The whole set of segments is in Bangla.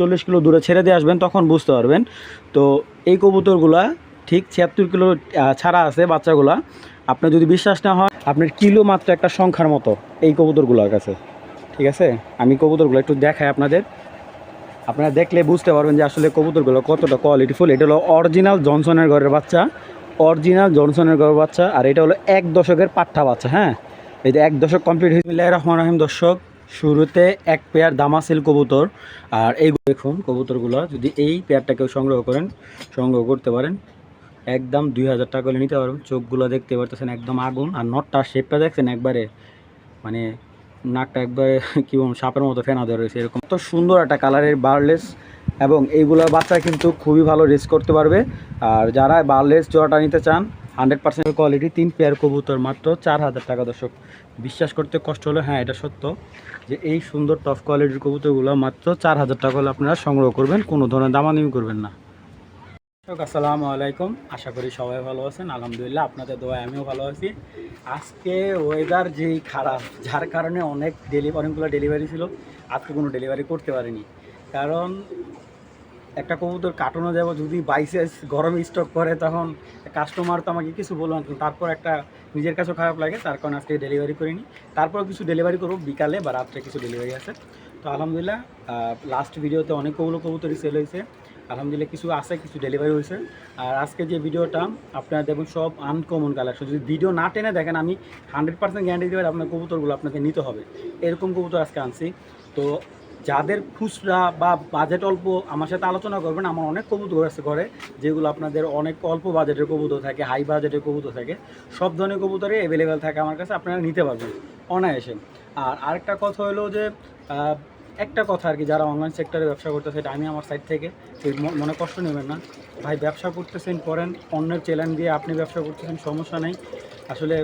চল্লিশ কিলো দূরে ছেড়ে দিয়ে আসবেন, তখন বুঝতে পারবেন। তো এই কবুতরগুলা ঠিক ছিয়াত্তর কিলো ছাড়া আছে বাচ্চাগুলা। আপনার যদি বিশ্বাস না হয়, আপনার কিলো মাত্র একটা সংখ্যার মতো এই কবুতরগুলোর কাছে। ঠিক আছে? আমি কবুতরগুলো একটু দেখাই আপনাদের। আপনারা দেখলে বুঝতে পারবেন যে আসলে কবুতরগুলো কতটা কোয়ালিটিফুল এটা হলো অরিজিনাল জনসনের ঘরের বাচ্চা। অরিজিনাল জনসনের ঘরের বাচ্চা। আর এটা হলো এক দশকের পাট্টা বাচ্চা হ্যাঁ? এই যে এক দশক কমপ্লিট হয়েছে। রহমান রহিম দর্শক। শুরুতে এক পেয়ার দামাসিল কবুতর, আর এই দেখুন কবুতরগুলো, যদি এই পেয়ারটা কেউ সংগ্রহ করেন, সংগ্রহ করতে পারেন, একদম দুই হাজার টাকা করে নিতে পারবেন। চোখগুলো দেখতে পারতেছেন একদম আগুন, আর নটটার শেপটা দেখছেন একবারে মানে নাকটা একবারে, কি বলব, সাপের মতো ফেনা ধরে রয়েছে এরকম। তো সুন্দর একটা কালারের বার্লেস, এবং এইগুলো বাচ্চা কিন্তু খুবই ভালো রেস করতে পারবে। আর যারা বার্লেস জোড়াটা নিতে চান হান্ড্রেড পার্সেন্ট কোয়ালিটি তিন পেয়ার কবুতর মাত্র চার হাজার টাকা দর্শক। বিশ্বাস করতে কষ্ট হলো হ্যাঁ এটা সত্য যে এই সুন্দর টপ কোয়ালিটির কবুতরগুলো মাত্র চার হাজার টাকা হলে আপনারা সংগ্রহ করবেন, কোনো ধরনের দামাদামি করবেন না। দর্শক, আসসালামু আলাইকুম। আশা করি সবাই ভালো আছেন। আলহামদুলিল্লাহ, আপনাদের দোয়ায় আমিও ভালো আছি। আজকে ওয়েদার যেই খারাপ, যার কারণে অনেক ডেলি অনেকগুলো ডেলিভারি ছিল। আজকে কোনো ডেলিভারি করতে পারিনি। কারণ একটা কবুতর কাটানো যাব, যদি বাইসেস গরমে স্টক করে, তখন কাস্টমার তো আমাকে কিছু বলল না। তারপর একটা নিজের কাছেও খারাপ লাগে, তার কারণে আজকে ডেলিভারি করিনি। তারপর কিছু ডেলিভারি করব, বিকালে বা রাত্রে কিছু ডেলিভারি আছে। তো আলহামদুলিল্লাহ লাস্ট ভিডিওতে অনেকগুলো কবুতরই সেল হয়েছে। আলহামদুলিল্লাহ কিছু আছে, কিছু ডেলিভারি হয়েছে। আর আজকে যে ভিডিওটা আপনারা দেখুন, সব আনকমন কালেকশন যদি ভিডিও না টেনে দেখেন, আমি হান্ড্রেড পার্সেন্ট গ্যারান্টি দেবেন আপনার কবুতরগুলো আপনাকে নিতে হবে। এরকম কবুতর আজকে আনছি। তো যাদের খুচরা বা বাজেট অল্প, আমার সাথে আলোচনা করবেন, আমার অনেক কবুতর আছে ঘরে, যেগুলো আপনাদের অনেক অল্প বাজেটের কবুতর থাকে হাই বাজেটের কবুতর থাকে। সব ধরনের কবুতরই অ্যাভেলেবেল থাকে আমার কাছে, আপনারা নিতে পারবেন অনায়াসে। আর আরেকটা কথা হলো যে একটা কথা আর কি, যারা অনলাইন সেক্টরে ব্যবসা করতেছে, এটা আমি আমার সাইড থেকে মনে কষ্ট নেবেন না। ভাই, ব্যবসা করতেছেন, করেন, অন্যের চ্যালেঞ্জ দিয়ে আপনি ব্যবসা করতেছেন, সমস্যা নেই। আসলে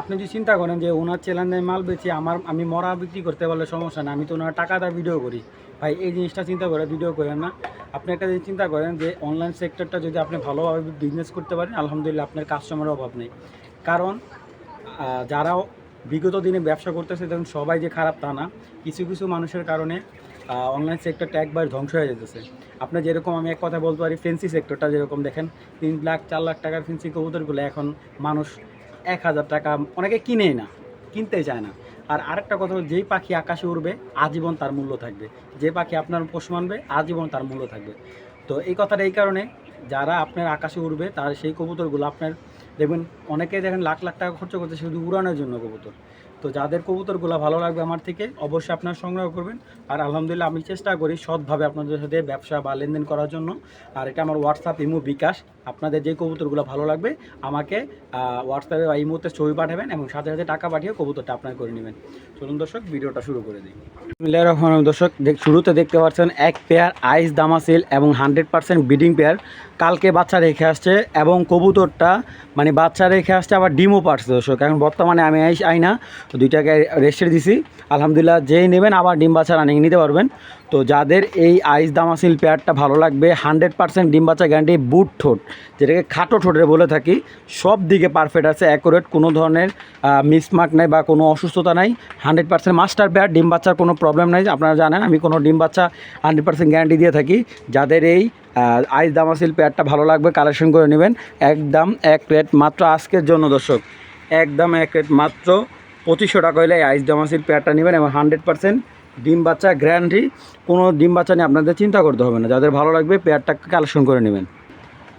আপনি যদি চিন্তা করেন যে ওনার চ্যালেঞ্জে মাল বেচে আমার, আমি মরা বিক্রি করতে পারলে সমস্যা না, আমি তো ওনার টাকা ভিডিও করি। ভাই, এই জিনিসটা চিন্তা করে ভিডিও করেন না। আপনি একটা জিনিস চিন্তা করেন যে অনলাইন সেক্টরটা যদি আপনি ভালোভাবে বিজনেস করতে পারেন, আলহামদুলিল্লাহ আপনার কাস্টমারের অভাব নেই। কারণ যারা বিগত দিনে ব্যবসা করতেছে, দেখুন, সবাই যে খারাপ তা না। কিছু কিছু মানুষের কারণে অনলাইন সেক্টরটা একবার ধ্বংস হয়ে যেতেছে। আপনার যেরকম আমি এক কথা বলতে পারি ফেন্সি সেক্টরটা যেরকম দেখেন, তিন লাখ, চার লাখ টাকার ফেন্সি কবুতরগুলো এখন মানুষ এক হাজার টাকা অনেকে কিনেই না কিনতে চায় না। আর আরেকটা কথা হলো, যেই পাখি আকাশে উড়বে, আজীবন তার মূল্য থাকবে। যে পাখি আপনার পোষ মানবে, আজীবন তার মূল্য থাকবে। তো এই কথাটা এই কারণে, যারা আপনার আকাশে উড়বে, তার সেই কবুতরগুলো আপনার, দেখবেন অনেকে দেখেন লাখ লাখ টাকা খরচ করছে শুধু উড়ানোর জন্য কবুতর। তো যাদের কবুতরগুলো ভালো লাগবে আমার থেকে, অবশ্যই আপনারা সংগ্রহ করবেন। আর আলহামদুলিল্লাহ আমি চেষ্টা করি সৎভাবে আপনাদের সাথে ব্যবসা বা লেনদেন করার জন্য। আর এটা আমার হোয়াটসঅ্যাপ ইমো বিকাশ। আপনাদের যে কবুতরগুলো ভালো লাগবে, আমাকে হোয়াটসঅ্যাপে বা ইমোতে ছবি পাঠাবেন এবং সাথে সাথে টাকা পাঠিয়ে কবুতরটা আপনার করে নেবেন। চলুন দর্শক, ভিডিওটা শুরু করে দিই। দর্শক শুরুতে দেখতে পাচ্ছেন এক পেয়ার আইস দামাসিল এবং হান্ড্রেড পার্সেন্ট ব্রিডিং পেয়ার কালকে বাচ্চা রেখে আসছে এবং কবুতরটা মানে বাচ্চা রেখে আসছে, আবার ডিমও পারছে দর্শক। এখন বর্তমানে আমি আইস আই না, তো দুইটাকে রেস্টে দিছি। আলহামদুলিল্লাহ, যেই নেবেন আবার ডিম বাচ্চা রানিং নিতে পারবেন। তো যাদের এই আইস দামাসিল পেয়ারটা ভালো লাগবে হান্ড্রেড পার্সেন্ট ডিম বাচ্চা গ্যারান্টি বুট ঠোঁট, যেটাকে খাটো ঠোঁটে বলে থাকি, সব দিকে পারফেক্ট আছে অ্যাকুরেট কোনো ধরনের মিসমার্ক নাই বা কোনো অসুস্থতা নাই। হান্ড্রেড পার্সেন্ট মাস্টার পেয়ার ডিম বাচ্চার কোনো প্রবলেম নাই। আপনারা জানেন, আমি কোনো ডিম বাচ্চা হান্ড্রেড পার্সেন্ট গ্যারান্টি দিয়ে থাকি। যাদের এই আইস দামাসিল পেয়ারটা ভালো লাগবে কালেকশন করে নেবেন। একদম এক রেট মাত্র আজকের জন্য দর্শক। একদম এক রেট মাত্র পঁচিশশো টাকা হলে আইস দামাসিল পেয়ারটা নেবেন এবং হান্ড্রেড পার্সেন্ট ডিম বাচ্চা গ্যারান্টি কোনো ডিম বাচ্চা নিয়ে আপনাদের চিন্তা করতে হবে না। যাদের ভালো লাগবে পেয়ারটা কালেকশন করে নেবেন।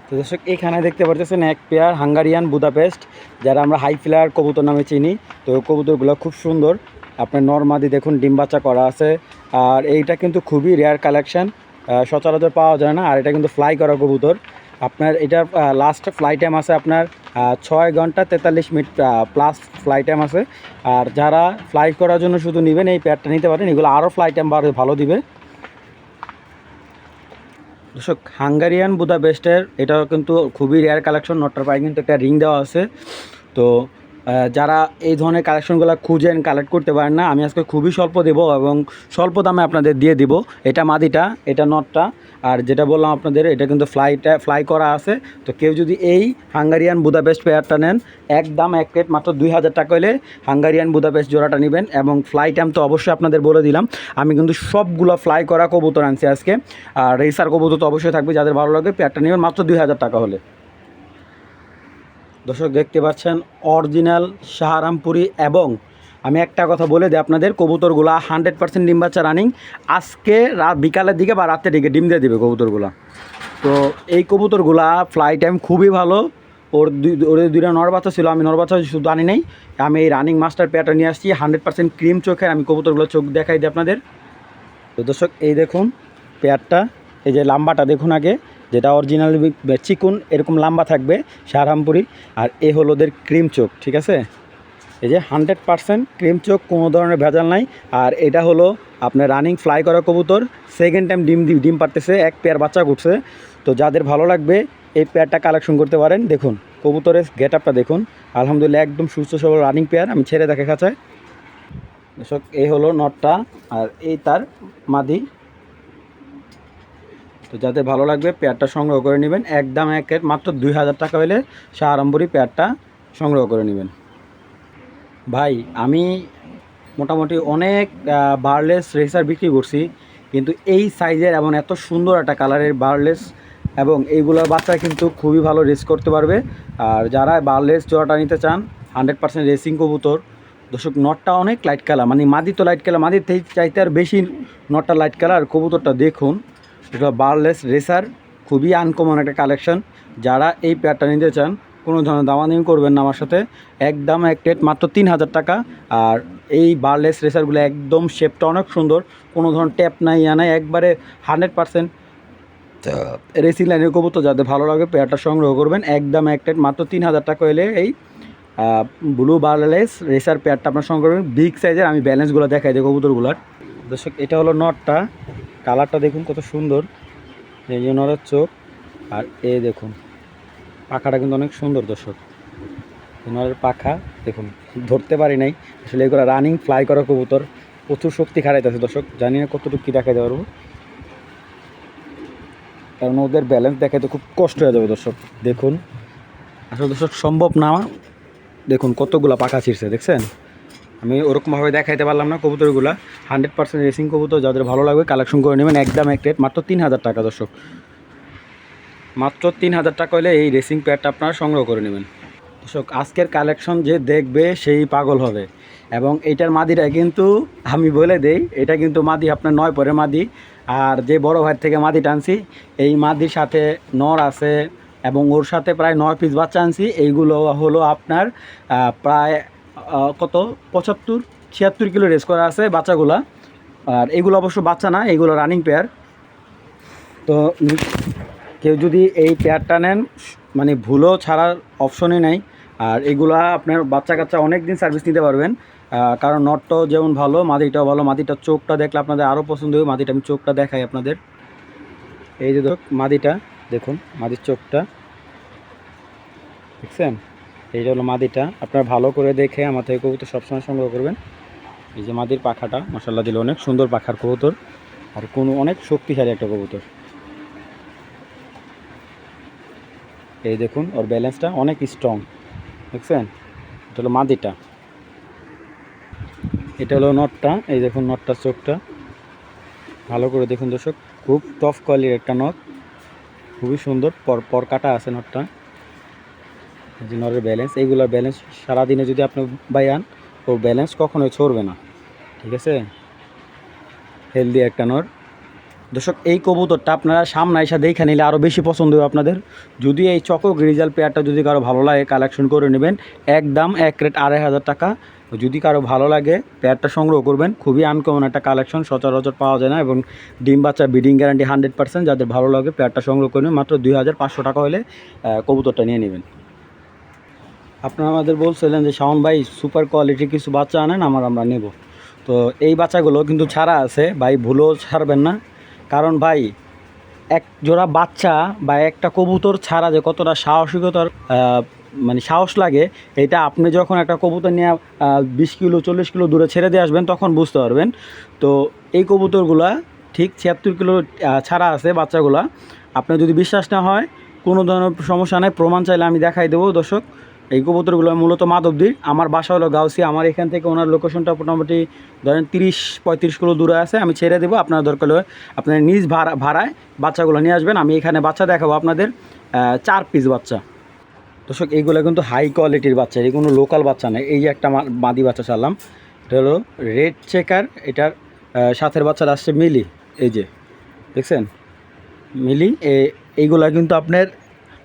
তো দর্শক, এখানে দেখতে পাচ্ছেন এক পেয়ার হাঙ্গারিয়ান বুদাপেস্ট, যারা আমরা হাই ফ্লায়ার কবুতর নামে চিনি। তো কবুতরগুলো খুব সুন্দর। আপনার নর্মাদি দেখুন, ডিম বাচ্চা করা আছে। আর এইটা কিন্তু খুবই রেয়ার কালেকশন সচরাচর পাওয়া যায় না, আর এটা কিন্তু ফ্লাই করা কবুতর। আপনার এটার লাস্ট ফ্লাই টাইম আছে আপনার ছয় ঘণ্টা তেতাল্লিশ মিনিট প্লাস ফ্লাই টাইম আছে। আর যারা ফ্লাই করার জন্য শুধু নেবেন, এই পেয়ারটা নিতে পারেন। এগুলো আরও ফ্লাই টাইম ভালো দিবে। দর্শক, হাঙ্গারিয়ান বুদা বেস্টের এটাও কিন্তু খুবই রেয়ার কালেকশন নটটার পায়ে কিন্তু একটা রিং দেওয়া আছে। তো যারা এই ধরনের কালেকশনগুলো খুঁজেন কালেক্ট করতে পারেন না, আমি আজকে খুবই স্বল্প দেব এবং স্বল্প দামে আপনাদের দিয়ে দিব। এটা মাদিটা, এটা নটটা, আর যেটা বললাম আপনাদের, এটা কিন্তু ফ্লাইটা ফ্লাই করা আছে। তো কেউ যদি এই হাঙ্গারিয়ান বুদাপেস্ট পেয়ারটা নেন একদম এক প্লেট মাত্র দুই হাজার টাকা হলে হাঙ্গারিয়ান বুদাপেস্ট জোড়াটা নেবেন এবং ফ্লাই টাইম তো অবশ্যই আপনাদের বলে দিলাম। আমি কিন্তু সবগুলো ফ্লাই করা কবুতর আনছি আজকে, আর রেসার কবুতর তো অবশ্যই থাকবে, যাদের ভালো লাগে পেয়ারটা নেবেন মাত্র দুই হাজার টাকা হলে। দর্শক, দেখতে পাচ্ছেন অরিজিনাল সাহারামপুরি এবং আমি একটা কথা বলে দিই আপনাদের, কবুতরগুলা হান্ড্রেড পার্সেন্ট ডিম বাচ্চা রানিং আজকে রাত বিকালের দিকে বা রাতের দিকে ডিম দিয়ে দেবে কবুতরগুলা। তো এই কবুতরগুলা ফ্লাই টাইম খুবই ভালো। ওর ওর দুইটা নর বাচ্চা ছিল, আমি নর বাচ্চা শুধু আনি নাই। আমি এই রানিং মাস্টার পেয়ারটা নিয়ে আসছি, হান্ড্রেড পার্সেন্ট ক্রিম চোখে আমি কবুতরগুলো চোখ দেখাই দিই আপনাদের। তো দর্শক, এই দেখুন পেয়ারটা এই যে লাম্বাটা দেখুন আগে। যেটা অরিজিনাল চিকুন, এরকম লাম্বা থাকবে সারহামপুরি আর এ হলো ওদের ক্রিম চোখ, ঠিক আছে? এই যে হান্ড্রেড পার্সেন্ট ক্রিম চোখ, কোনো ধরনের ভেজাল নাই। আর এটা হলো আপনার রানিং ফ্লাই করা কবুতর সেকেন্ড টাইম ডিম ডিম পারতেছে এক পেয়ার বাচ্চা করছে তো যাদের ভালো লাগবে, এই পেয়ারটা কালেকশন করতে পারেন। দেখুন, কবুতরের গেট আপটা দেখুন। আলহামদুলিল্লাহ, একদম সুস্থ সবল রানিং পেয়ার আমি ছেড়ে দেখে খাঁচায়। দর্শক এই হলো নটটা, আর এই তার মাদি। তো যাদের ভালো লাগবে পেয়ারটা সংগ্রহ করে নেবেন একদম একের মাত্র দুই হাজার টাকা হলে সাহারাম্বরি পেয়ারটা সংগ্রহ করে নেবেন। ভাই, আমি মোটামুটি অনেক বার্লেস রেসার বিক্রি করছি, কিন্তু এই সাইজের এমন এত সুন্দর একটা কালারের বার্লেস এবং এইগুলোর বাচ্চা কিন্তু খুবই ভালো রেস করতে পারবে। আর যারা বার্লেস জোড়াটা নিতে চান, হান্ড্রেড পার্সেন্ট রেসিং কবুতর। দর্শক, নটটা অনেক লাইট কালার মানে মাদি তো লাইট কালার মাদির চাইতে আর বেশি নটটা লাইট কালার কবুতরটা দেখুন। এটা বার্লেস রেসার, খুবই আনকমন একটা কালেকশন যারা এই পেয়ারটা নিতে চান, কোনো ধরনের দামাদামি করবেন না আমার সাথে। একদম এক প্লেট মাত্র তিন হাজার টাকা। আর এই বার্লেস রেসারগুলো একদম শেপটা অনেক সুন্দর। কোনো ধরনের ট্যাপ নাই, ইয়া নাই, একবারে হান্ড্রেড পার্সেন্ট রেসিং লাইনের কবুতর, যাদের ভালো লাগে পেয়ারটা সংগ্রহ করবেন। একদম এক প্লেট মাত্র তিন হাজার টাকা হলে এই ব্লু বার্লেস রেসার পেয়ারটা আপনার সংগ্রহ করবেন। বিগ সাইজের আমি ব্যালেন্সগুলো দেখাই দিই কবুতরগুলোর। দর্শক, এটা হলো নটটা কালারটা দেখুন কত সুন্দর। এই যে নরের চোখ, আর এ দেখুন, পাখাটা কিন্তু অনেক সুন্দর দর্শক। নরের পাখা, দেখুন, ধরতে পারি নাই। আসলে এগুলো রানিং ফ্লাই করা কবুতর, প্রচুর শক্তি খারাইতেছে দর্শক। জানি না কতটুকু কী দেখাইতে পারব। কারণ ওদের ব্যালেন্স দেখাইতে খুব কষ্ট হয়ে যাবে দর্শক। দেখুন, আসলে দর্শক, সম্ভব না। দেখুন, কতগুলা পাখা ছিঁড়ছে, দেখছেন? আমি ওরকমভাবে দেখাইতে পারলাম না কবুতরগুলা। হান্ড্রেড পার্সেন্ট রেসিং কবুতর, যাদের ভালো লাগবে কালেকশন করে নেবেন, একদম এক রেট মাত্র তিন হাজার টাকা দর্শক। মাত্র তিন হাজার টাকা হলে এই রেসিং প্যাডটা আপনারা সংগ্রহ করে নেবেন। দর্শক, আজকের কালেকশন যে দেখবে সেই পাগল হবে। এবং এইটার মাদিটা কিন্তু আমি বলে দেই, এটা কিন্তু মাদি আপনার নয় পরে মাদি। আর যে বড় ভাইয়ের থেকে মাদি টানছি, এই মাদির সাথে নর আছে এবং ওর সাথে প্রায় নয় পিস বাচ্চা আনছি। এইগুলো হলো আপনার প্রায় কত? পঁচাত্তর, ছিয়াত্তর কিলো রেস করা আছে বাচ্চাগুলা। আর এগুলো অবশ্য বাচ্চা না, এগুলো রানিং পেয়ার তো কেউ যদি এই পেয়ারটা নেন মানে ভুলও ছাড়ার অপশনই নাই। আর এগুলা আপনার বাচ্চা কাচ্চা অনেক দিন সার্ভিস নিতে পারবেন। কারণ নটটাও যেমন ভালো, মাদিটাও ভালো। মাদিটার চোখটা দেখলে আপনাদের আরও পছন্দ হবে। মাদিটা আমি চোখটা দেখাই আপনাদের। এই যে দেখ মাদিটা, দেখুন, মাদির চোখটা। দেখছেন? এইটা হলো মাদিটা, আপনারা ভালো করে দেখে আমার থেকে কবুতর সবসময় সংগ্রহ করবেন। এই যে মাদির পাখাটা মশাল্লা দিলে অনেক সুন্দর পাখার কবুতর, আর কোনো অনেক শক্তিশালী একটা কবুতর। এই দেখুন, ওর ব্যালেন্সটা অনেক স্ট্রং দেখছেন? এটা হলো মাদিটা। এটা হলো নটটা, এই দেখুন নটটার চোখটা। ভালো করে দেখুন দর্শক, খুব টফ কোয়ালিটির একটা নট। খুবই সুন্দর পর পর কাটা আছে নটটা। এই যে ব্যালেন্স এইগুলোর ব্যালেন্স সারাদিনে যদি আপনি বাইয়ান ও ব্যালেন্স কখনোই ছড়বে না। ঠিক আছে? হেলদি একটা নর। দর্শক, এই কবুতরটা আপনারা সামনে এসে দেখে নিলে আরও বেশি পছন্দ হবে আপনাদের। যদি এই চকক রিজাল্ট পেয়ারটা যদি কারও ভালো লাগে কালেকশন করে নেবেন। একদম এক রেট আড়াই হাজার টাকা। যদি কারও ভালো লাগে পেয়ারটা সংগ্রহ করবেন। খুবই আনকমন একটা কালেকশন সচরাচর পাওয়া যায় না এবং ডিম বাচ্চা বিডিং গ্যারান্টি হান্ড্রেড যাদের ভালো লাগে পেয়ারটা সংগ্রহ করে নেবেন। মাত্র দুই হাজার পাঁচশো টাকা হলে কবুতরটা নিয়ে নেবেন। আপনারা আমাদের বলছিলেন যে, শাওন ভাই সুপার কোয়ালিটি কিছু বাচ্চা আনেন, আমার আমরা নেব। তো এই বাচ্চাগুলো কিন্তু ছাড়া আছে। ভাই, ভুলেও ছাড়বেন না। কারণ ভাই, এক জোড়া বাচ্চা বা একটা কবুতর ছাড়া যে কতটা সাহসিকতার মানে সাহস লাগে, এটা আপনি যখন একটা কবুতর নিয়ে বিশ কিলো, চল্লিশ কিলো দূরে ছেড়ে দিয়ে আসবেন, তখন বুঝতে পারবেন। তো এই কবুতরগুলা ঠিক ছিয়াত্তর কিলো ছাড়া আছে বাচ্চাগুলা। আপনার যদি বিশ্বাস না হয়, কোনো ধরনের সমস্যা নেই। প্রমাণ চাইলে আমি দেখাই দেবো, দর্শক। এই কবুতরগুলো মূলত মাধবদীর আমার বাসা হলো গাউসি। আমার এখান থেকে ওনার লোকেশনটা মোটামুটি ধরেন তিরিশ, পঁয়ত্রিশ কিলো দূরে আছে। আমি ছেড়ে দেবো। আপনার দরকার হলে আপনার নিজ ভাড়া ভাড়ায় বাচ্চাগুলো নিয়ে আসবেন। আমি এখানে বাচ্চা দেখাবো আপনাদের চার পিস বাচ্চা। দর্শক, এইগুলো কিন্তু হাই কোয়ালিটির বাচ্চা। এই কোনো লোকাল বাচ্চা নেই এই যে একটা মাদি বাচ্চা চাললাম এটা হলো রেড চেকার এটার সাথের বাচ্চাটা আসছে মিলি। এই যে, দেখছেন? মিলি এইগুলা কিন্তু আপনার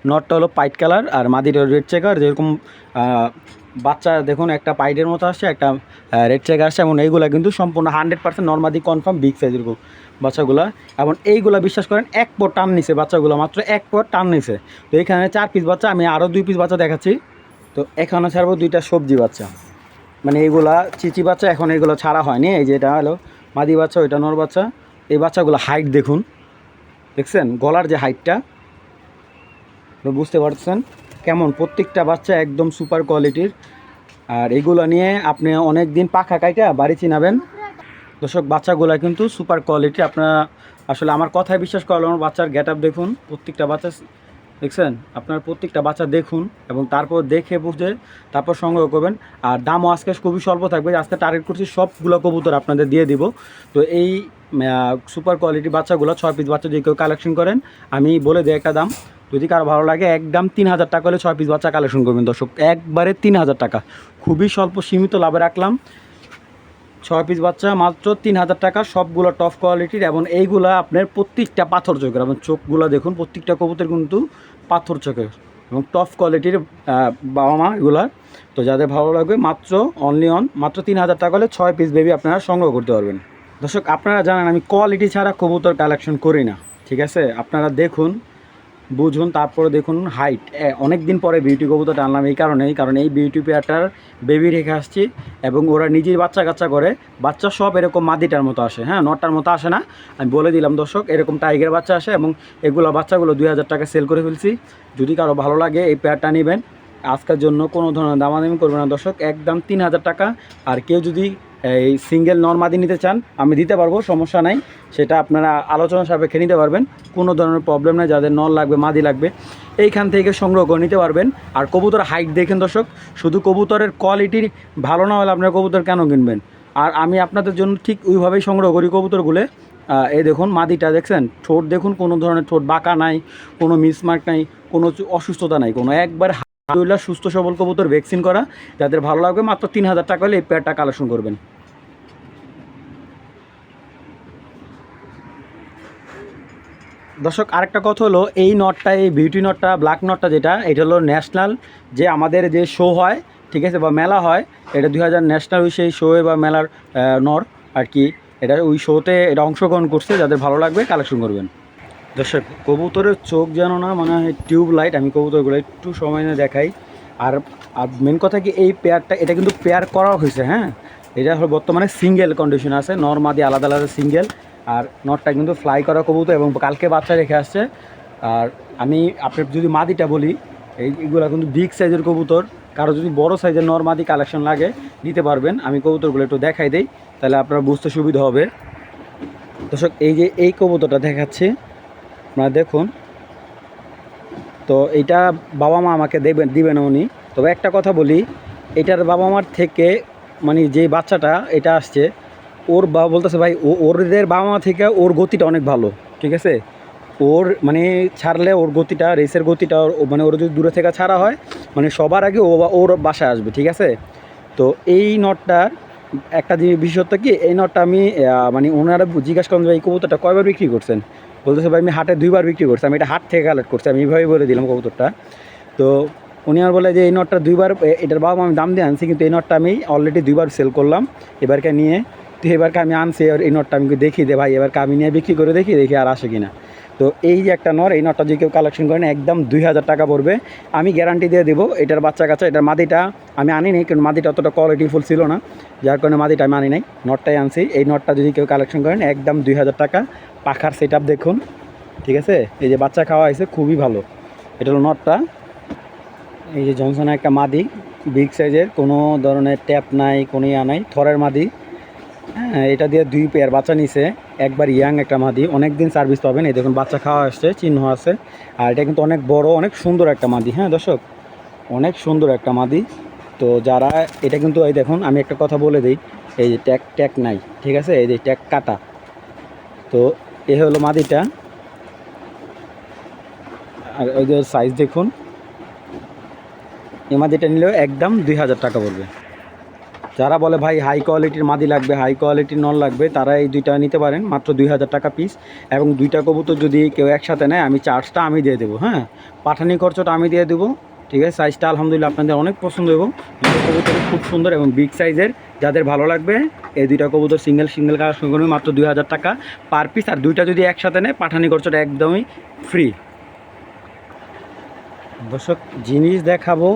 নটটা হলো পাইট কালার আর মাদিটা রেড চেকার যেরকম বাচ্চা দেখুন, একটা পাইটের মতো আসছে, একটা রেড চেকার আসছে, এবং এইগুলা কিন্তু সম্পূর্ণ হান্ড্রেড পার্সেন্ট নর্মাদি কনফার্ম বিগ সাইজ এরকম বাচ্চাগুলা। এবং এইগুলা বিশ্বাস করেন, এক পর টান নিছে বাচ্চাগুলো, মাত্র এক পর টান নিছে। তো এখানে চার পিস বাচ্চা, আমি আরও দুই পিস বাচ্চা দেখাচ্ছি। তো এখানে ছাড়বো দুইটা সবজি বাচ্চা। মানে এইগুলা চিচি বাচ্চা, এখন এগুলো ছাড়া হয়নি। এই যে এটা হলো মাদি বাচ্চা, ওইটা নর বাচ্চা। এই বাচ্চাগুলো হাইট দেখুন। দেখছেন? গলার যে হাইটটা বুঝতে পারছেন কেমন? প্রত্যেকটা বাচ্চা একদম সুপার কোয়ালিটির আর এগুলো নিয়ে আপনি অনেক দিন পাখা কাইটা বাড়ি চিনাবেন। দর্শক, বাচ্চাগুলো কিন্তু সুপার কোয়ালিটি আপনারা আসলে আমার কথায় বিশ্বাস করলে আমার বাচ্চার গেট আপ দেখুন। প্রত্যেকটা বাচ্চা দেখছেন? আপনার প্রত্যেকটা বাচ্চা দেখুন এবং তারপর দেখে বুঝে তারপর সংগ্রহ করবেন। আর দামও আজকে খুবই স্বল্প থাকবে। আজকে টার্গেট করছি সবগুলো কবুতর আপনাদের দিয়ে দিব। তো এই সুপার কোয়ালিটি বাচ্চাগুলো ছয় পিস বাচ্চা যদি কেউ কালেকশন করেন, আমি বলে দিই একটা দাম। যদি কারও ভালো লাগে একদম তিন হাজার টাকা হলে ছয় পিস বাচ্চা কালেকশন করবেন দর্শক। একবারে তিন হাজার টাকা। খুবই স্বল্প সীমিত লাভে রাখলাম। ছয় পিস বাচ্চা, মাত্র তিন হাজার টাকা, সবগুলো টপ কোয়ালিটির এবং এইগুলা আপনার প্রত্যেকটা পাথর চোখের। এবং চোখগুলো দেখুন, প্রত্যেকটা কবুতর কিন্তু পাথর চোখের। এবং টপ কোয়ালিটির বাবা মা এগুলা। তো যাদের ভালো লাগবে, মাত্র অনলি অন মাত্র তিন হাজার টাকা হলে ছয় পিস বেবি আপনারা সংগ্রহ করতে পারবেন। দর্শক, আপনারা জানেন আমি কোয়ালিটি ছাড়া কবুতর কালেকশন করি না। ঠিক আছে? আপনারা দেখুন বুঝুন, তারপরে দেখুন হাইট অনেক দিন পরে বিউটি কবুতরটা আনলাম এই কারণেই, কারণ এই বিউটি পেয়ারটার বেবি রেখে আসছি এবং ওরা নিজেই বাচ্চা কাচ্চা করে। বাচ্চা সব এরকম মাদিটার মতো আসে হ্যাঁ নটার মতো আসে না। আমি বলে দিলাম, দর্শক, এরকম টাইগার বাচ্চা আসে এবং এগুলো বাচ্চাগুলো দুই হাজার টাকা সেল করে ফেলছি। যদি কারও ভালো লাগে এই পেয়ারটা নেবেন আজকের জন্য কোনো ধরনের দামাদামি করবে না। দর্শক, একদম তিন হাজার টাকা। আর কেউ যদি এই সিঙ্গেল নর্মাদি নিতে চান, আমি দিতে পারব, সমস্যা নাই। সেটা আপনারা আলোচনা সাপেক্ষে নিতে পারবেন। কোনো ধরনের প্রবলেম নেই, যাদের নল লাগবে, মাদি লাগবে, এইখান থেকে সংগ্রহ করে নিতে পারবেন। আর কবুতর হাইট দেখেন দর্শক, শুধু কবুতরের কোয়ালিটি ভালো না হলে আপনার কবুতর কেন কিনবেন? আর আমি আপনাদের জন্য ঠিক ওইভাবেই সংগ্রহ করি কবুতরগুলো। এই দেখুন মাদিটা দেখছেন? ঠোঁট দেখুন, কোনো ধরনের ঠোঁট বাঁকা নাই, কোনো মিসমার্ক নাই, কোনো অসুস্থতা নাই, কোনো একবার হাতুল্লা সুস্থ সবল কবুতর ভ্যাকসিন করা। যাদের ভালো লাগবে মাত্র তিন হাজার টাকা হলে এই পেয়ারটা কালেকশন করবেন। দর্শক, আরেকটা কথা হলো, এই নটটা এই বিউটি নটটা ব্ল্যাক নটটা যেটা, এটা হলো ন্যাশনাল যে আমাদের যে শো হয়, ঠিক আছে, বা মেলা হয়, এটা দুই হাজার ন্যাশনাল ওই সেই শোয়ে বা মেলার নর আর কি, এটা ওই শোতে এটা অংশগ্রহণ করছে, যাদের ভালো লাগবে কালেকশন করবেন। দর্শক, কবুতরের চোখ যেন না মানে টিউব লাইট আমি কবুতরগুলো একটু সময় নিয়ে দেখাই। আর আর মেন কথা কি এই পেয়ারটা এটা কিন্তু পেয়ার করা হয়েছে হ্যাঁ? এটা হলো বর্তমানে সিঙ্গেল কন্ডিশন আছে নর্মাদি আলাদা আলাদা সিঙ্গেল আর নটটা কিন্তু ফ্লাই করা কবুতর এবং কালকে বাচ্চা রেখে আসছে। আর আমি আপনার যদি মাদিটা বলি, এই এগুলো কিন্তু বিগ সাইজের কবুতর, কারও যদি বড় সাইজের নর্মাদি কালেকশন লাগে, নিতে পারবেন। আমি কবুতরগুলো একটু দেখাই দেই, তাহলে আপনার বুঝতে সুবিধা হবে। দর্শক, এই যে এই কবুতরটা দেখাচ্ছি। আপনারা দেখুন। তো এটা বাবা মা আমাকে দেবেন দিবেন উনি। তবে একটা কথা বলি, এটার বাবা মার থেকে মানে যে বাচ্চাটা, এটা আসছে, ওর বাবা বলতেছে, ভাই, ও, ওরদের বাবা মা থেকে ওর গতিটা অনেক ভালো, ঠিক আছে? ওর মানে ছাড়লে ওর গতিটা, রেসের গতিটা মানে ওর যদি দূরে থেকে ছাড়া হয় মানে সবার আগে ও ওর বাসায় আসবে, ঠিক আছে? তো এই নটটার একটা যে বিশেষত্ব কি, এই নটটা আমি মানে ওনারা জিজ্ঞাসা করলাম যে এই কবুতরটা কয়বার বিক্রি করছেন? বলতেছে, ভাই, আমি হাটে দুইবার বিক্রি করছি, আমি এটা হাট থেকে কালেক্ট করছি। আমি এইভাবেই বলে দিলাম কবুতরটা। তো উনি আমার বলে যে, এই নটটা দুইবার এটার বাবা আমি দাম দিয়ে আনছি, কিন্তু এই নটটা আমি অলরেডি দুইবার সেল করলাম। এবারকে নিয়ে, তো এবারকে আমি আনছি, আর এই নটটা আমি দেখি দে ভাই, এবারকে আমি নিয়ে বিক্রি করে দেখি দেখি আর আসে কিনা। তো এই যে একটা নর, এই নটটা যদি কেউ কালেকশন করেন একদম দুই হাজার টাকা পড়বে। আমি গ্যারান্টি দিয়ে দেবো, এটার বাচ্চা কাচ্চা, এটার মাদিটা আমি আনি নাই, কারণ মাদিটা অতটা কোয়ালিটিফুল ছিল না। যার কারণে মাদিটা আমি আনি নাই, নটটাই আনছি। এই নটটা যদি কেউ কালেকশন করেন একদম দুই হাজার টাকা। পাখার সেট দেখুন, ঠিক আছে? এই যে বাচ্চা খাওয়া হয়েছে, খুবই ভালো। এটা হলো নটটা এই যে জনসনের একটা মাদি বিগ সাইজের কোনো ধরনের ট্যাপ নাই, কোনো ইয়া নাই, থরের মাদি। হ্যাঁ এটা দিয়ে দুই পেয়ার বাচ্চা নিছে, একবার ইয়াং একটা মাদি। অনেক দিন সার্ভিস পাবেন। এই দেখুন, বাচ্চা খাওয়া আসছে, চিহ্ন আছে। আর এটা কিন্তু অনেক বড়, অনেক সুন্দর একটা মাদি। হ্যাঁ দর্শক? অনেক সুন্দর একটা মাদি। তো যারা, এটা কিন্তু, এই দেখুন, আমি একটা কথা বলে দিই। এই যে ট্যাগ ট্যাগ নাই, ঠিক আছে? এই যে ট্যাগ কাটা। তো এ হলো মাদিটা। আর ওই যে সাইজ দেখুন। এই মাদিটা নিলেও একদম দুই হাজার টাকা পড়বে। যারা বলে, ভাই হাই কোয়ালিটির মাদি লাগবে হাই কোয়ালিটির নল লাগবে, তারা এই দুইটা নিতে পারেন, মাত্র দুই হাজার টাকা পিস এবং দুইটা কবুতর যদি কেউ একসাথে নেয়, আমি চার্জটা আমি দিয়ে দেবো হ্যাঁ? পাঠানি খরচটা আমি দিয়ে দেবো। ঠিক আছে? সাইজটা আলহামদুলিল্লাহ আপনাদের অনেক পছন্দ এবং দুটো কবুতর খুব সুন্দর এবং বিগ সাইজের যাদের ভালো লাগবে, এই দুইটা কবুতর সিঙ্গেল সিঙ্গেল সঙ্গে নিয়ে মাত্র দুই হাজার টাকা। পার পিস আর দুইটা যদি একসাথে নেয়, পাঠানি খরচটা একদমই ফ্রি দর্শক, জিনিস দেখাবো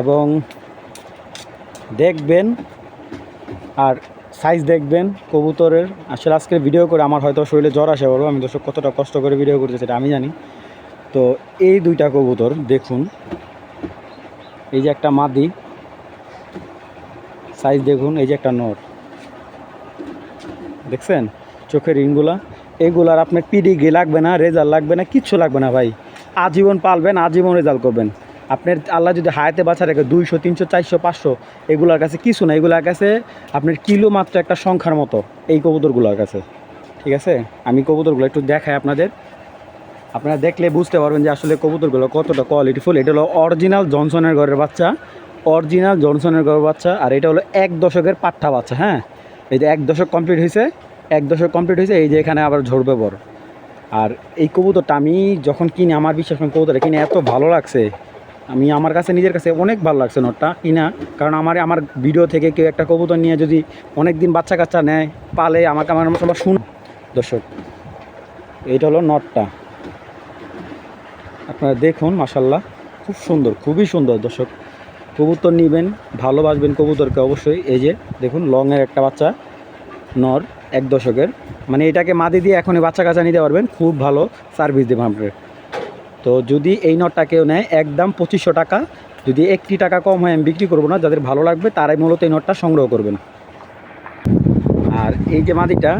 এবং দেখবেন আর সাইজ দেখবেন কবুতরের। আসলে আজকে ভিডিও করে আমার হয়তো শরীরে জ্বর আসে বলব আমি দর্শক কতটা কষ্ট করে ভিডিও করতে সেটা আমি জানি। তো এই দুইটা কবুতর দেখুন। এই যে একটা মাদি সাইজ দেখুন, এই যে একটা নর। দেখছেন? চোখের রিংগুলা। এগুলার আপনার পিডিগ্রি লাগবে না, রেজাল্ট লাগবে না, কিচ্ছু লাগবে না ভাই। আজীবন পালবেন, আজীবন রেজাল্ট করবেন। আপনার আল্লাহ যদি হায়াতে বাছা রাখে দুইশো, তিনশো, চারশো, পাঁচশো, এগুলোর কাছে কিছু না, এগুলোর কাছে আপনার কিলো মাত্র একটা সংখ্যার মতো এই কবুতরগুলোর কাছে। ঠিক আছে? আমি কবুতরগুলো একটু দেখাই আপনাদের। আপনারা দেখলে বুঝতে পারবেন যে আসলে কবুতরগুলো কতটা কোয়ালিটিফুল এটা হলো অরিজিনাল জনসনের ঘরের বাচ্চা। অরিজিনাল জনসনের ঘরের বাচ্চা। আর এটা হলো এক দশকের পাট্টা বাচ্চা হ্যাঁ? এই যে এক দশক কমপ্লিট হয়েছে, এক দশক কমপ্লিট হয়েছে, এই যে এখানে আবার ঝরবে বড় আর এই কবুতরটা আমি যখন কিনে, আমার বিশ্বাস করেন কবুতরটা কিনে এত ভালো লাগছে। আমি আমার কাছে, নিজের কাছে অনেক ভালো লাগছে নটটা কিনা। কারণ আমার আমার ভিডিও থেকে কেউ একটা কবুতর নিয়ে যদি অনেক দিন বাচ্চা কাচ্চা নেয়, পালে আমাকে আমার সবার শুন দর্শক, এইটা হলো নটটা। আপনারা দেখুন মাসাল্লাহ খুব সুন্দর, খুবই সুন্দর, দর্শক। কবুতর নেবেন, ভালোবাসবেন কবুতরকে অবশ্যই। এই যে, দেখুন, লংয়ের একটা বাচ্চা, নর, এক দশকের। মানে এটাকে মাদি দিয়ে এখনই বাচ্চা কাচ্চা নিতে পারবেন। খুব ভালো সার্ভিস দেবেন আপনার তো যদি এই নটটা কেউ নেয়, একদম পঁচিশশো টাকা। যদি একটি টাকা কম হয়, আমি বিক্রি করব না। যাদের ভালো লাগবে, তারাই মূলত এই নটটা সংগ্রহ করবেন। আর এই যে মাদিটা,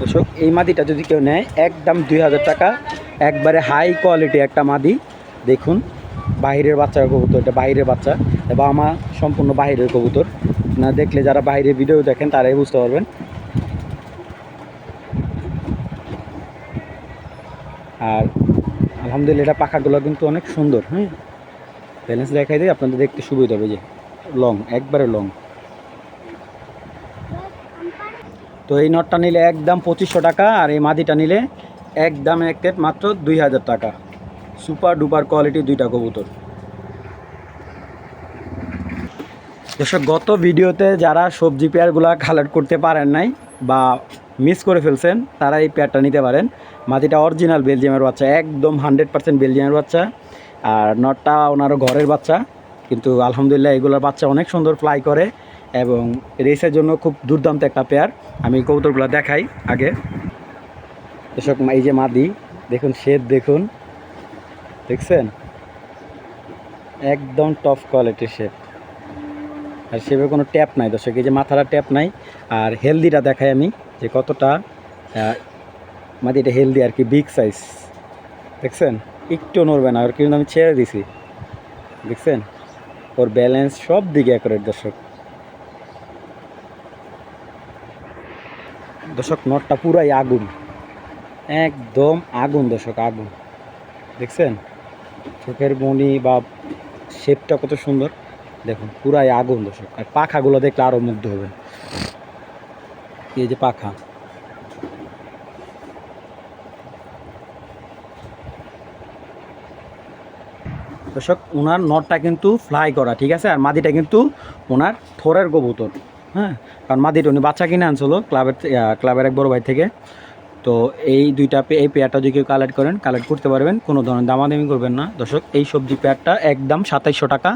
দর্শক, এই মাদিটা যদি কেউ নেয়, একদম দুই হাজার টাকা। একবারে হাই কোয়ালিটি একটা মাদি। দেখুন বাইরের বাচ্চার কবুতর, এটা বাইরের বাচ্চা। এবং আমার সম্পূর্ণ বাইরের কবুতর। না দেখলে যারা বাইরে ভিডিও দেখেন, তারাই বুঝতে পারবেন। আর আলহামদুলিল্লাহ, এটা পাখাগুলো কিন্তু অনেক সুন্দর হ্যাঁ? ব্যালেন্স দেখাই দিই, আপনাদের দেখতে সুবিধা হবে যে লং একবারে লং তো এই নটটা নিলে একদম পঁচিশশো টাকা, আর এই মাদিটা নিলে একদম এক প্লেট মাত্র দুই হাজার টাকা। সুপার ডুপার কোয়ালিটি দুইটা কবুতর। দর্শক, গত ভিডিওতে যারা সবজি পেয়ারগুলো কালেক্ট করতে পারেন নাই বা মিস করে ফেলছেন, তারা এই পেয়ারটা নিতে পারেন। মাটিটা অরিজিনাল বেলজিয়ামের বাচ্চা, একদম হান্ড্রেড পার্সেন্ট বেলজিয়ামের বাচ্চা। আর নটটা ওনারও ঘরের বাচ্চা। কিন্তু আলহামদুলিল্লাহ এগুলোর বাচ্চা অনেক সুন্দর ফ্লাই করে এবং রেসের জন্য খুব দুর্দান্ত একটা পেয়ার। আমি কবুতরগুলো দেখাই আগে। দর্শক এই যে মাদি, দেখুন শেদ দেখুন। দেখছেন? একদম টপ কোয়ালিটির শেপ আর সেভাবে কোনো ট্যাপ নাই, দর্শক, এই যে মাথাটা ট্যাপ নাই। আর হেলদিটা দেখাই আমি, যে কতটা মানে এটা হেলদি আর কি বিগ সাইজ দেখছেন? একটু নড়বে না আর কিন্তু আমি ছেড়ে দিছি। দেখছেন? ওর ব্যালেন্স সব দিকে অ্যাকুরেট দর্শক। দর্শক নটটা পুরাই আগুন। একদম আগুন দর্শক, আগুন। দেখছেন? চোখের মনি বা শেপটা কত সুন্দর। দেখুন, পুরাই আগুন দর্শক। আর পাখাগুলো দেখলে আরও মুগ্ধ হবেন। এই যে পাখা। দর্শক ওনার নটটা কিন্তু ফ্লাই করা, ঠিক আছে? আর মাদিটা কিন্তু ওনার থোরের কবুতর হ্যাঁ? কারণ মাদিটা উনি বাচ্চা কিনে আনছিল, ক্লাবের ক্লাবের এক বড় ভাই থেকে। তো এই দুইটা এই পেয়ারটা যদি কেউ কালেক্ট করেন কালেক্ট করতে পারবেন, কোনো ধরনের দামাদামি করবেন না। দর্শক, এই সবজি পেয়ারটা একদম সাতাইশশো টাকা।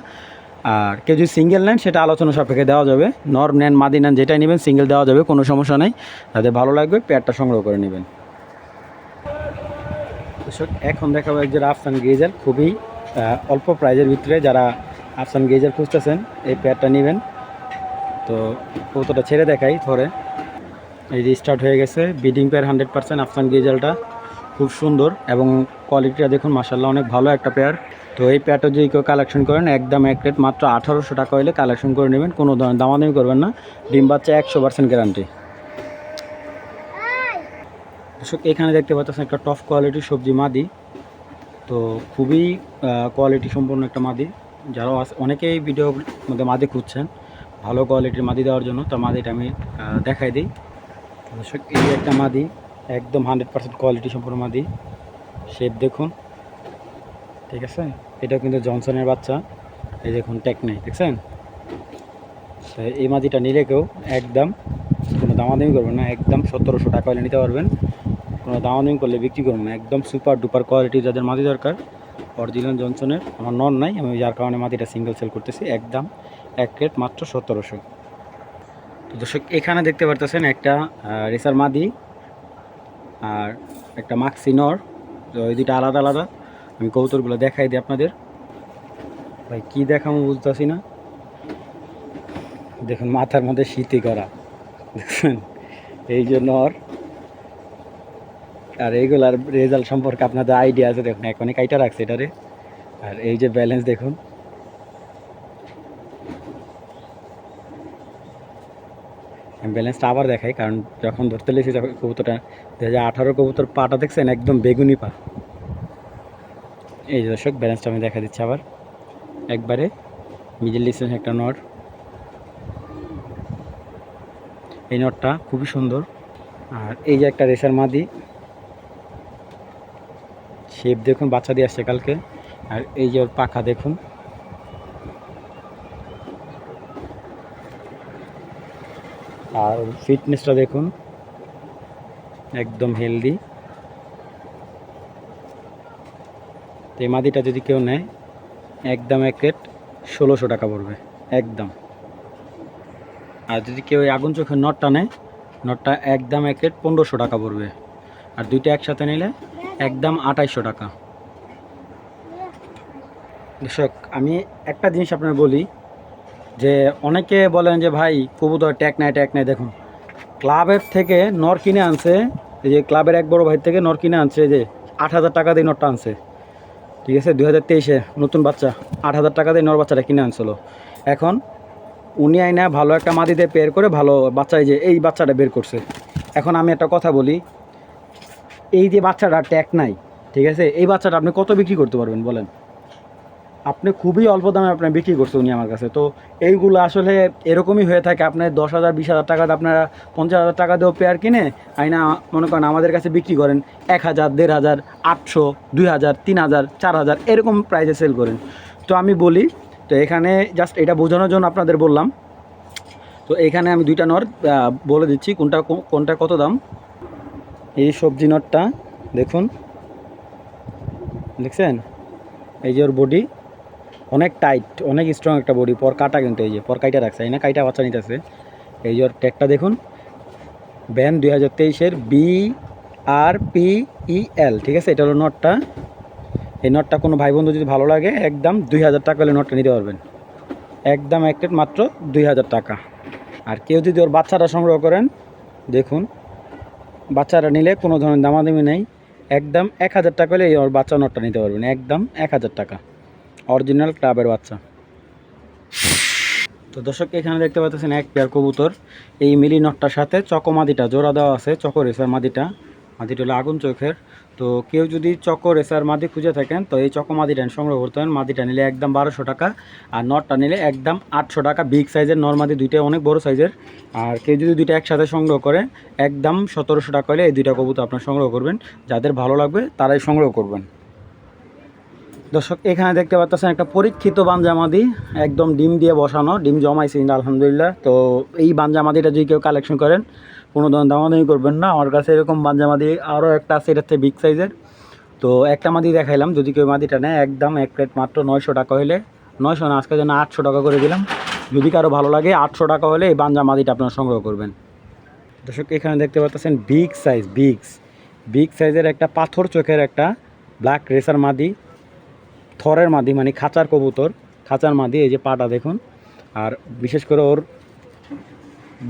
আর কেউ যদি সিঙ্গেল নেন, সেটা আলোচনা সাপেক্ষে দেওয়া যাবে। নর নেন, মাদি নেন, যেটাই নেবেন সিঙ্গেল দেওয়া যাবে, কোনো সমস্যা নেই। তাদের ভালো লাগবে, পেয়ারটা সংগ্রহ করে নেবেন। দর্শক, এখন দেখাবো একজন আফসান গ্রিজেল খুবই অল্প প্রাইজের ভিতরে যারা আফসান গেজার খুঁজতেছেন, এই পেয়ারটা নেবেন। তো কতটা ছেড়ে দেখাই, ধরে। এই যে স্টার্ট হয়ে গেছে। Bidding per hundred percent Afsan গেজালটা খুব সুন্দর এবং কোয়ালিটিটা দেখুন মাসাল্লাহ অনেক ভালো একটা পেয়ার তো এই পেয়ারটা যদি কেউ কালেকশন করেন, একদম এক রেট মাত্র আঠারোশো টাকা হলে কালেকশন করে নেবেন, কোনো দামাদামি করবেন না। ডিম বাচ্চা একশো পার্সেন্ট গ্যারান্টি এখানে দেখতে পাচ্ছেন একটা টপ কোয়ালিটির সবজি মাদি। তো খুবই কোয়ালিটি সম্পন্ন একটা মাদি। যারা অনেকেই ভিডিওর মধ্যে মাদি খুঁজছেন, ভালো কোয়ালিটির মাদি দেওয়ার জন্য। তো মাদিটা আমি দেখাই দিই। দর্শক, এই একটা মাদি, একদম হান্ড্রেড পার্সেন্ট কোয়ালিটি সম্পূর্ণ মাদি। শেপ দেখুন, ঠিক আছে? এটা কিন্তু জনসনের বাচ্চা। এই দেখুন টেক নেই, দেখছেন? এই মাদিটা নিলে কেউ একদম কোনো দামাদামি করবেন না, একদম সতেরোশো টাকা নিতে পারবেন। কোনো দামাদামি করলে বিক্রি করবেন না, একদম সুপার ডুপার কোয়ালিটি যাদের মাদি দরকার অরিজিনাল জনসনের আমার নন নাই, আমি যার কারণে মাদিটা সিঙ্গেল সেল করতেছি, একদম এক রেট মাত্র সতেরোশো। তো দর্শক, এখানে দেখতে পারতেছেন একটা রেসার মাদি আর একটা মাক্সি নর। তো এই দুইটা আলাদা আলাদা। আমি কৌতরগুলো দেখাই দিই আপনাদের। ভাই, কী দেখাবো বুঝতেছি না। দেখুন, মাথার মধ্যে শীতি করা। দেখছেন? এই জন্য ওর আর এইগুলার রেজাল্ট সম্পর্কে আপনাদের আইডিয়া আছে। দেখুন এখনই কাইটা রাখছে এটারে। আর এই যে ব্যালেন্স দেখুন। ব্যালেন্সটা আবার দেখাই, কারণ যখন ধরতে লেগেছি যখন কবুতরটা দু হাজার আঠারো কবুতর পাটা দেখছেন, একদম বেগুনি পা। এই দর্শক ব্যালেন্সটা আমি দেখা দিচ্ছি আবার। একবারে মিডিল ডিস্টেন্স একটা নট এই নটটা খুবই সুন্দর। আর এই যে একটা রেশার মাদি। শেপ দেখুন, বাচ্চা দিয়ে আসছে কালকে। আর এই যে ওর পাখা দেখুন। আর ফিটনেসটা দেখুন, একদম হেলদি তো এই মাদিটা যদি কেউ নেয়, একদম এক রেট ষোলোশো টাকা পড়বে, একদম। আর যদি কেউ আগুন চোখের নটটা নেয় নটটা একদম এক রেট পনেরোশো টাকা পড়বে। আর দুইটা একসাথে নিলে একদম আঠাইশশো টাকা। দর্শক, আমি একটা জিনিস আপনার বলি যে অনেকে বলেন যে ভাই, কবুতর ট্যাক নাই ট্যাক নাই দেখুন। ক্লাবের থেকে নর কিনে আনছে, এই যে ক্লাবের এক বড় ভাই থেকে নর কিনে আনছে যে আট হাজার টাকা দিয়ে নরটা আনছে। ঠিক আছে, দুই হাজার তেইশে নতুন বাচ্চা, আট হাজার টাকা দিয়ে নর বাচ্চাটা কিনে আনছিল। এখন উনি আইনা ভালো একটা মাদিতে পের করে ভালো বাচ্চা, এই যে এই বাচ্চাটা বের করছে। এখন আমি একটা কথা বলি, এই যে বাচ্চাটা ট্যাক নাই ঠিক আছে, এই বাচ্চাটা আপনি কত বিক্রি করতে পারবেন বলেন? আপনি খুবই অল্প দামে আপনার বিক্রি করছে উনি আমার কাছে। তো এইগুলো আসলে এরকমই হয়ে থাকে আপনার দশ হাজার বিশ হাজার টাকা আপনারা পঞ্চাশ হাজার টাকা দিয়েও পেয়ার কিনে আইনা মনে করেন আমাদের কাছে বিক্রি করেন এক হাজার দেড় হাজার আটশো দুই হাজার তিন হাজার চার হাজার এরকম প্রাইসে সেল করেন। তো আমি বলি তো এখানে জাস্ট এটা বোঝানোর জন্য আপনাদের বললাম। তো এখানে আমি দুইটা আহ, বলে দিচ্ছি কোনটা কোনটা কত দাম? এই সবজি নটটা দেখুন। দেখছেন? এই যে ওর বডি অনেক টাইট অনেক স্ট্রং একটা বডি পর কাটা কিন্তু এই যে, পর কাইটা রাখছে, এই না কাইটা বাচ্চা নিতেছে। এই যে ট্যাগটা দেখুন ব্যান দুই হাজার তেইশের বি আর পি ই এল ঠিক আছে? এটা হলো নটটা এই নটটা কোনো ভাই বন্ধু যদি ভালো লাগে, একদম দুই হাজার টাকা হলে নটটা নিতে পারবেন। একদম এক প্লেট মাত্র দুই হাজার টাকা। আর কেউ যদি ওর বাচ্চাটা সংগ্রহ করেন, দেখুন বাচ্চারা নিলে কোনো ধরনের দামাদামি নেই। একদম এক হাজার টাকা হলে ওর বাচ্চা নটটা নিতে পারবেন। একদম এক হাজার টাকা। অরিজিনাল ক্লাবের বাচ্চা। তো দর্শক, এখানে দেখতে পাচ্ছেন এক পেয়ার কবুতর। এই মিলি নটটার সাথে চকমাদিটা জোড়া দেওয়া আছে চকর রেসার মাদিটা। মাদিটা হলো আগুন চোখের। তো কেউ যদি চকর রেসার মাদি খুঁজে থাকেন, তো এই চকমাদিটা সংগ্রহ করতে পারেন। মাদিটা নিলে একদম বারোশো টাকা আর নটটা নিলে একদম আটশো টাকা। বিগ সাইজের নর্মাদি দুইটাই অনেক বড় সাইজের। আর কেউ যদি দুইটা একসাথে সংগ্রহ করে, একদম সতেরোশো টাকা হলে এই দুইটা কবুতর আপনার সংগ্রহ করবেন। যাদের ভালো লাগবে, তারাই সংগ্রহ করবেন। দর্শক, এখানে দেখতে পাচ্ছেন একটা পরীক্ষিত বাঞ্জামাদি, একদম ডিম দিয়ে বসানো, ডিম জমাইছে আলহামদুলিল্লাহ। তো এই বাঞ্জামাদিটা যদি কেউ কালেকশন করেন, কোনো ধরনের দামাদামি করবেন না। আমার কাছে এরকম বাঞ্জামাদি আরও একটা আছে এটার থেকে বিগ সাইজের তো একটা মাদি দেখাইলাম, যদি কেউ মাদিটা নেয়, একদম এক প্লেট মাত্র নয়শো টাকা হলে নয়শো না আজকের জন্য আটশো টাকা করে দিলাম। যদি কারও ভালো লাগে, আটশো টাকা হলে এই বাঞ্জা মাদিটা আপনারা সংগ্রহ করবেন। দর্শক, এখানে দেখতে পাচ্ছেন বিগ সাইজ বিগস বিগ সাইজের একটা পাথর চোখের একটা ব্ল্যাক রেসার মাদি। থরের মাদি মানে খাঁচার কবুতর, খাঁচার মাদি, এই যে পাটা দেখুন। আর বিশেষ করে ওর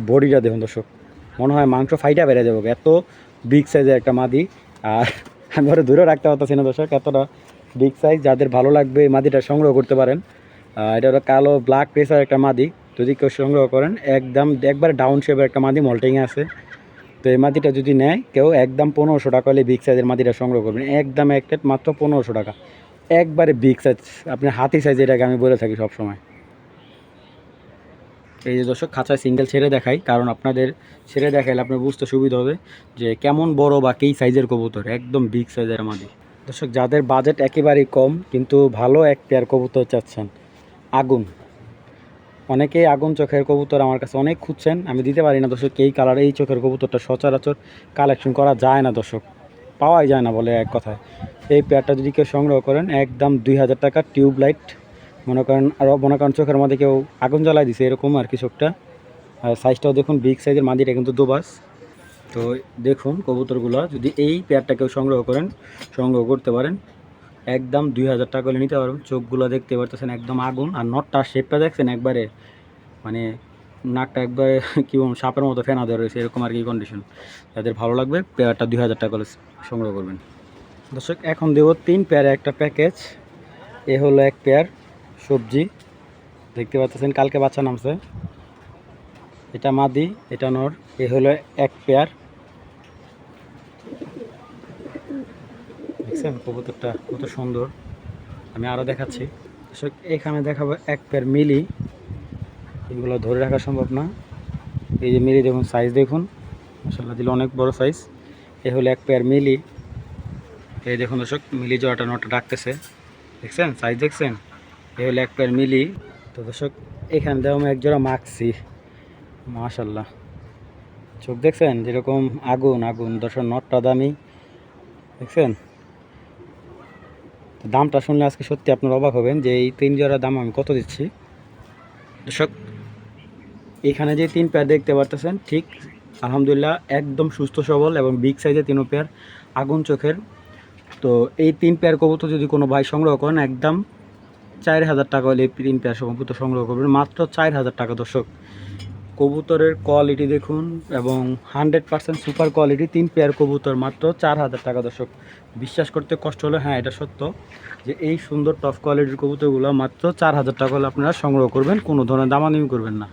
বডিটা দেখুন দর্শক, মনে হয় মাংস ফাইটা বেড়ে যাব, এত বিগ সাইজের একটা মাদি। আর আমি ওরা দূরে রাখতে পারতেছি না দর্শক, এতটা বিগ সাইজ যাদের ভালো লাগবে এই মাদিটা সংগ্রহ করতে পারেন। এটা হলো কালো ব্ল্যাক প্রেসার একটা মাদি, যদি কেউ সংগ্রহ করেন, একদম একবারে ডাউন শেপের একটা মাদি মল্টিংয়ে আছে। তো এই মাদিটা যদি নেয়, কেউ একদম পনেরোশো টাকা হলে বিগ সাইজের মাদিটা সংগ্রহ করবেন, একদম এক প্লেট মাত্র পনেরোশো টাকা। একবারে বিগ সাইজ আপনি হাতি সাইজ এটাকে আমি বলে থাকি সবসময়। এই যে দর্শক, খাঁচায় সিঙ্গেল ছেড়ে দেখাই, কারণ আপনাদের ছেড়ে দেখাইলে আপনার বুঝতে সুবিধা হবে যে কেমন বড় বা কী সাইজের কবুতর, একদম বিগ সাইজের মাদি। দর্শক, যাদের বাজেট একেবারেই কম, কিন্তু ভালো এক পেয়ার কবুতর চাচ্ছেন, আগুন। অনেকেই আগুন চোখের কবুতর আমার কাছে অনেক খুঁজছেন, আমি দিতে পারি না দর্শক, এই কালার এই চোখের কবুতরটা সচরাচর কালেকশন করা যায় না দর্শক। পাওয়াই যায় না বলে এক কথায়। এই পেয়ারটা যদি কেউ সংগ্রহ করেন, একদম দুই হাজার টাকা টিউব লাইট, মনে করেন আরও মনে করেন চোখের মধ্যে কেউ আগুন জ্বালাই দিছে এরকম আর কি চোখটা। আর সাইজটাও দেখুন বিগ সাইজের মাদিটা কিন্তু দুবাস। তো দেখুন কবুতরগুলো, যদি এই পেয়ারটা কেউ সংগ্রহ করেন, সংগ্রহ করতে পারেন, একদম দুই হাজার টাকা নিতে পারবেন। চোখগুলো দেখতে পারতেছেন একদম আগুন, আর নটটার শেপটা দেখছেন একবারে মানে নাকটা একবারে, কী বলুন সাপের মতো ফেনা দেওয়া রয়েছে, এরকম আর কি কন্ডিশন যাদের ভালো লাগবে, পেয়ারটা দুই হাজার টাকা সংগ্রহ করবেন। দর্শক, এখন দেব তিন পেয়ারে একটা প্যাকেজ। এ হলো এক পেয়ার সবজি। দেখতে পাচ্ছেন, কালকে বাচ্চা নামছে। এটা মাদি, এটা নর। এ হলো এক পেয়ার। দেখছেন, কবুতরটা কত সুন্দর। আমি আরও দেখাচ্ছি। দর্শক, এখানে দেখাবো এক পেয়ার মিলি। এগুলো ধরে রাখা সম্ভব না। এই যে মিলি দেখুন সাইজ দেখুন। মশাল্লা দিলে অনেক বড় সাইজ এ হলো এক পেয়ার মিলি। এই দেখুন দর্শক, মিলি জোড়াটা নটা ডাকতেছে। দেখছেন? সাইজ দেখছেন? এ হলো এক পেয়ার মিলি। তো দর্শক, এখানে দেওয়া আমি এক জোড়া মাখছি। মাশাল্লাহ চোখ দেখছেন? যেরকম আগুন আগুন। দর্শক নটটা দামি। দেখছেন? দামটা শুনলে আজকে সত্যি আপনার অবাক হবেন যে এই তিন জোড়া দাম আমি কত দিচ্ছি? দর্শক এখানে যে তিন পেয়ার দেখতে পারতেছেন, ঠিক আলহামদুলিল্লাহ একদম সুস্থ সবল এবং বিগ সাইজের তিনও পেয়ার আগুন চোখের। তো এই তিন পেয়ার কবুতর যদি কোনো ভাই সংগ্রহ করেন, একদম চার হাজার টাকা হলে এই তিন পেয়ার কবুতর সংগ্রহ করবেন। মাত্র চার হাজার টাকা দর্শক। কবুতরের কোয়ালিটি দেখুন এবং হান্ড্রেড পার্সেন্ট সুপার কোয়ালিটি তিন পেয়ার কবুতর মাত্র চার হাজার টাকা দর্শক। বিশ্বাস করতে কষ্ট হলো হ্যাঁ এটা সত্য যে এই সুন্দর টপ কোয়ালিটির কবুতরগুলো মাত্র চার হাজার টাকা হলে আপনারা সংগ্রহ করবেন, কোনো ধরনের দামাদামি করবেন না।